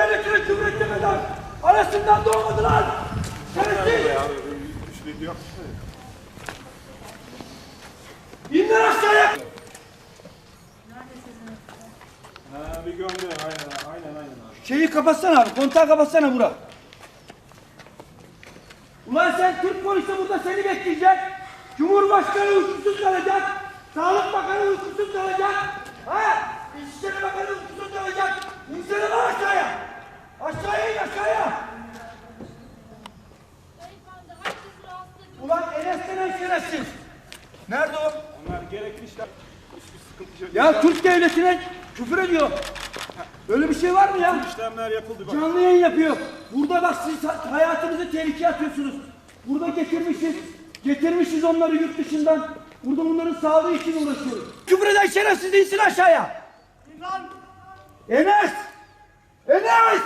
devletine küfür etmeden arasından doğmadılar. Şerefsiz. İndir aşağıya. Ha, bir gönder aynen aynen aynen. Şeyi kapatsana abi, kontağı kapatsana Burak. Ulan sen Türk polisi burada seni bekleyecek. Cumhurbaşkanı uykusuz kalacak. Sağlık Bakanı uykusuz kalacak. Ha? İçişleri Bakanı uykusuz kalacak. İnsene lan aşağıya. Aşağıya in aşağıya. Ulan Enes denen şerefsiz. Nerede o? Onlar gerekli işler. Ya Türk devletine küfür ediyor. Öyle bir şey var mı ya? İşlemler yapıldı bak. Canlı yayın yapıyor. Burada bak siz hayatınızı tehlikeye atıyorsunuz. Burada getirmişiz. Getirmişiz onları yurt dışından. Burada bunların sağlığı için uğraşıyoruz. Küfür eden şerefsiz insin aşağıya. Enes! Enes!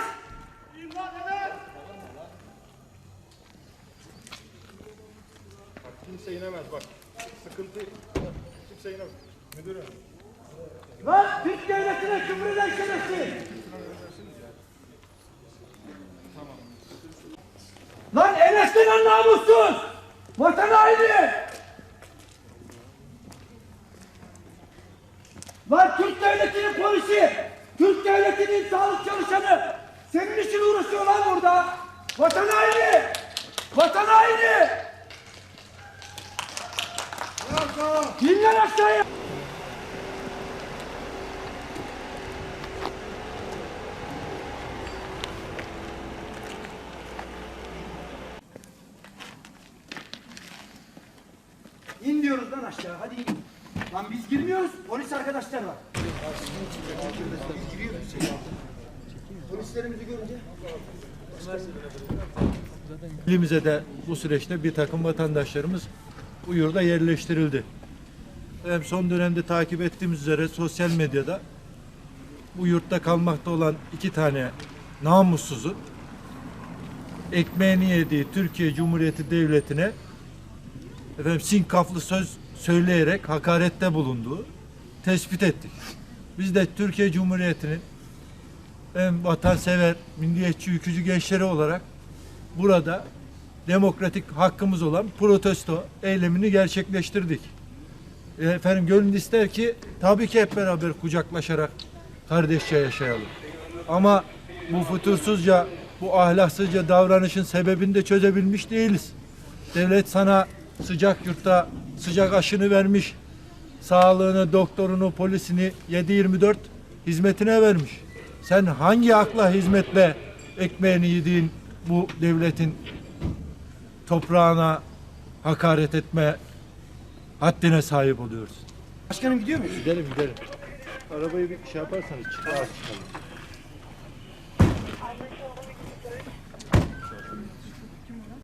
Kimse inemez bak. Sıkıntı kimse inemez. Müdürüm. Lan Türk devletine küfür eden şerefsiz. Lan denen namussuz! Vatan haini! Lan Türk devletinin polisi! Türk devletinin sağlık çalışanı! Senin için uğraşıyor lan burada! Vatan haini! Vatan haini! Dinler aşağıya! İn diyoruz lan aşağı hadi in. Lan biz girmiyoruz polis arkadaşlar var. Biz giriyoruz. Polislerimizi görünce. İlimize de bu süreçte bir takım vatandaşlarımız bu yurda yerleştirildi. Hem son dönemde takip ettiğimiz üzere sosyal medyada bu yurtta kalmakta olan iki tane namussuzun ekmeğini yediği Türkiye Cumhuriyeti Devleti'ne efendim sinkaflı söz söyleyerek hakarette bulunduğu tespit ettik. Biz de Türkiye Cumhuriyeti'nin hem vatansever, milliyetçi, ülkücü gençleri olarak burada demokratik hakkımız olan protesto eylemini gerçekleştirdik. Efendim gönül ister ki tabii ki hep beraber kucaklaşarak kardeşçe yaşayalım. Ama bu fütursuzca, bu ahlaksızca davranışın sebebini de çözebilmiş değiliz. Devlet sana sıcak yurtta sıcak aşını vermiş. Sağlığını, doktorunu, polisini 7-24 hizmetine vermiş. Sen hangi akla hizmetle ekmeğini yediğin bu devletin toprağına hakaret etme haddine sahip oluyoruz. Başkanım gidiyor muyuz? Gidelim gidelim. Arabayı bir şey yaparsanız çıkar çıkalım.